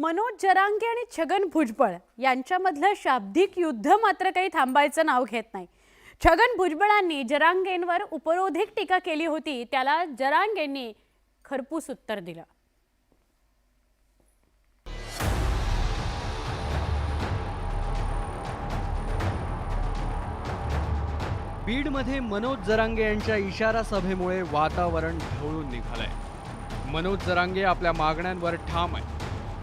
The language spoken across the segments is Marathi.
मनोज जरांगे आणि छगन भुजबळ यांच्यामधलं शाब्दिक युद्ध मात्र काही थांबायचं नाव घेत नाही. छगन भुजबळांनी जरांगेंवर उपरोधिक टीका केली होती त्याला जरांगेंनी खरपूस उत्तर दिलं. बीडमध्ये मनोज जरांगे यांच्या इशारा सभेमुळे वातावरण ढवळून निघालंय. मनोज जरांगे आपल्या मागण्यांवर ठाम आहे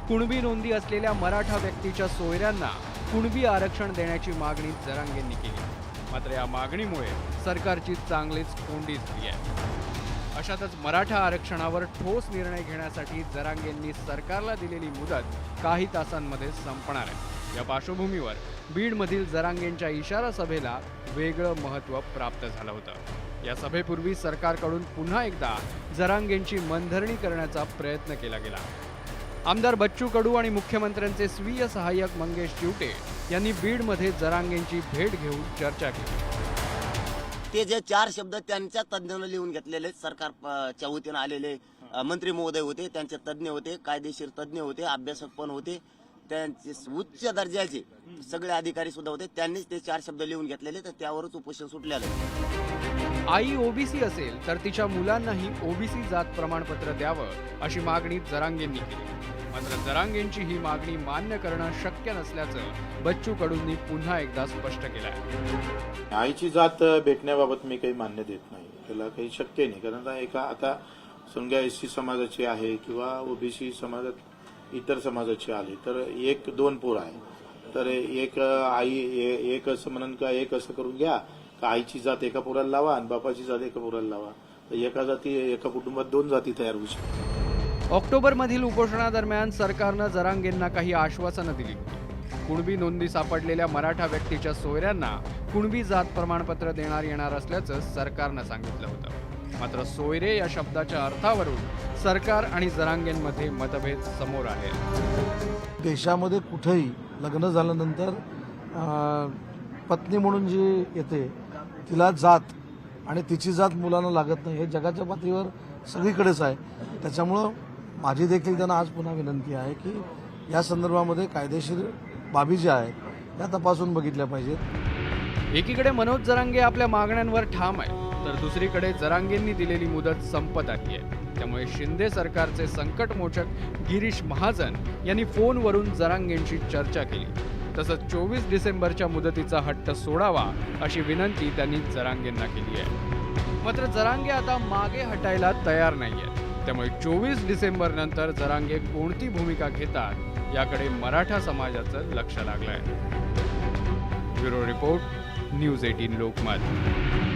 कुणबी नोंदी असलेल्या मराठा व्यक्तीच्या सोयऱ्यांना कुणबी आरक्षण देण्याची मागणी जरांगेंनी केली. मात्र या मागणीमुळे सरकारची चांगलीच कोंडी झाली आहे. अशातच मराठा आरक्षणावर ठोस निर्णय घेण्यासाठी जरांगेंनी सरकारला दिलेली मुदत काही तासांमध्ये संपणार आहे. या पार्श्वभूमीवर बीडमधील जरांगेंच्या इशारा सभेला वेगळं महत्त्व प्राप्त झालं होतं. या सभेपूर्वी सरकारकडून पुन्हा एकदा जरांगेंची मनधरणी करण्याचा प्रयत्न केला गेला. आमदार बच्चू कडू आणि मुख्यमंत्र्यांचे स्वीय सहाय्यक मंगेश चिवटे यांनी बीडमध्ये जरांगेंची भेट घेऊन चर्चा केली ते जे चार शब्द त्यांच्या तज्ज्ञांना लिहून घेतलेले सरकार वतीनं आलेले मंत्री महोदय होते त्यांचे तज्ज्ञ होते कायदेशीर तज्ज्ञ होते अभ्यासक पण होते त्यांचे उच्च दर्जाचे सगळे अधिकारी सुद्धा होते त्यांनीच ते चार शब्द लिहून घेतलेले तर त्यावरच उपोषण सुटलेलं आहे. आई ओबीसी असेल तर तिच्या मुलांनाही ओबीसी जात प्रमाणपत्र द्यावं अशी मागणी जरांगेंनी केली. मात्र जरांगेंची ही मागणी मान्य करणं शक्य नसल्याचं बच्चू कडूंनी पुन्हा एकदा स्पष्ट केलं आहे आईची जात भेटण्याबाबत मी काही मान्य देत नाही. त्याला काही शक्य नाही. कारण आता एका आता समजा एस सी समाजाची आहे किंवा ओबीसी समाजात इतर समाजाची आली तर एक दोन पूर आहे तर एक आई ए- एक असं म्हणून का एक असं करून घ्या. का आईची जात एका पोराला लावा आणि बापाची जात एका पोराला लावा. तर एका जाती एका कुटुंबात दोन जाती तयार होऊ शकतात. ऑक्टोबरमधील उपोषणादरम्यान सरकारनं जरांगेंना काही आश्वासनं दिली. कुणबी नोंदी सापडलेल्या मराठा व्यक्तीच्या सोयऱ्यांना कुणबी जात प्रमाणपत्र देणार येणार असल्याचं सरकारनं सांगितलं होतं. मात्र सोयरे या शब्दाच्या अर्थावरून सरकार आणि जरांगेंमध्ये मतभेद समोर आले देशामध्ये कुठेही लग्न झाल्यानंतर पत्नी म्हणून जी येते तिला जात आणि तिची जात मुलांना लागत नाही. हे जगाच्या पातळीवर सगळीकडेच आहे. त्याच्यामुळं माझी देखील त्यांना आज पुन्हा विनंती आहे की या संदर्भामध्ये कायदेशीर बाबी ज्या आहेत त्या तपासून बघितल्या पाहिजेत. एकीकडे मनोज जरांगे आपल्या मागण्यांवर ठाम आहे तर दुसरीकडे जरांगेंनी दिलेली मुदत संपत आली आहे. त्यामुळे शिंदे सरकारचे संकटमोचक गिरीश महाजन यांनी फोनवरून जरांगेंशी चर्चा केली. तसंच चोवीस डिसेंबरच्या मुदतीचा हट्ट सोडावा अशी विनंती त्यांनी जरांगेंना केली आहे. मात्र जरांगे आता मागे हटायला तयार नाही आहेत त्यामुळे चोवीस डिसेंबर नंतर जरांगे कोणती भूमिका घेतात याकडे मराठा समाजाचं लक्ष लागलंय. Bureau report news eighteen Lokmat.